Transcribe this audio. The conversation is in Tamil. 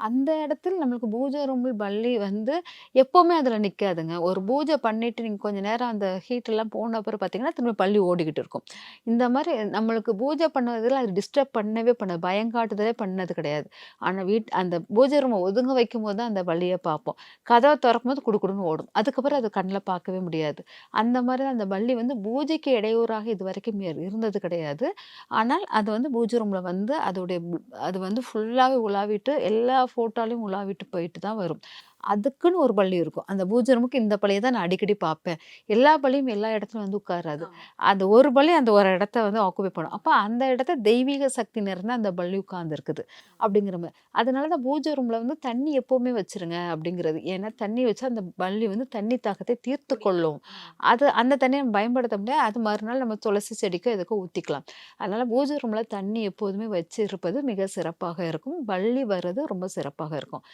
அந்த இடத்துல நம்மளுக்கு பூஜை ரூமில் பள்ளி வந்து எப்போவுமே அதில் நிற்காதுங்க ஒரு பூஜை பண்ணிவிட்டு நீங்கள் கொஞ்சம் நேரம் அந்த ஹீட்டெல்லாம் போன அப்புறம் பார்த்தீங்கன்னா, திரும்ப பள்ளி ஓடிக்கிட்டு இருக்கும். இந்த மாதிரி நம்மளுக்கு பூஜை பண்ணதில் அது டிஸ்டர்ப் பண்ணவே பண்ண பயங்காட்டுதலே பண்ணது கிடையாது. ஆனால் வீட் அந்த பூஜை ரூமை ஒதுங்க வைக்கும்போது தான் அந்த பள்ளியை பார்ப்போம். கதவை திறக்கும் போது குடுகுடுன்னு ஓடும். அதுக்கப்புறம் அது கண்ணில் பார்க்கவே முடியாது. அந்த மாதிரி அந்த பள்ளி வந்து பூஜைக்கு இடையூறாக இது வரைக்கும் இருந்தது கிடையாது. ஆனால் அது வந்து பூஜை ரூமில் வந்து அதோடைய அது வந்து ஃபுல்லாகவே உலாவிட்டு எல்லா ஃபோட்டோலையும் உலாவிட்டு போயிட்டு தான் வரும். அதுக்குன்னு ஒரு பல்லி இருக்கும். அந்த பூஜை ரூமுக்கு இந்த பல்லிய தான் நான் அடிக்கடி பார்ப்பேன். எல்லா பல்லியும் எல்லா இடத்துலயும் வந்து உட்காராது. அந்த ஒரு பல்லி அந்த ஒரு இடத்த வந்து ஆக்குபை பண்ணும். அப்ப அந்த இடத்த தெய்வீக சக்தி நிறைந்த அந்த பல்லி உட்கார்ந்திருக்குது. அப்படிங்கிற மாரி. அதனால தான் பூஜை ரூம்ல வந்து தண்ணி எப்பவுமே வச்சுருங்க அப்படிங்கிறது. ஏன்னா தண்ணி வச்சா அந்த பல்லி வந்து தண்ணி தாகத்தை தீர்த்து கொள்ளும். அது அந்த தண்ணிய நம்ம பயன்படுத்த முடியாது. அது மறுநாள் நம்ம துளசி செடிக்கோ எதுக்கோ ஊத்திக்கலாம். அதனால பூஜை ரூம்ல தண்ணி எப்போதுமே வச்சிருப்பது மிக சிறப்பாக இருக்கும். பல்லி வர்றது ரொம்ப சிறப்பாக இருக்கும்.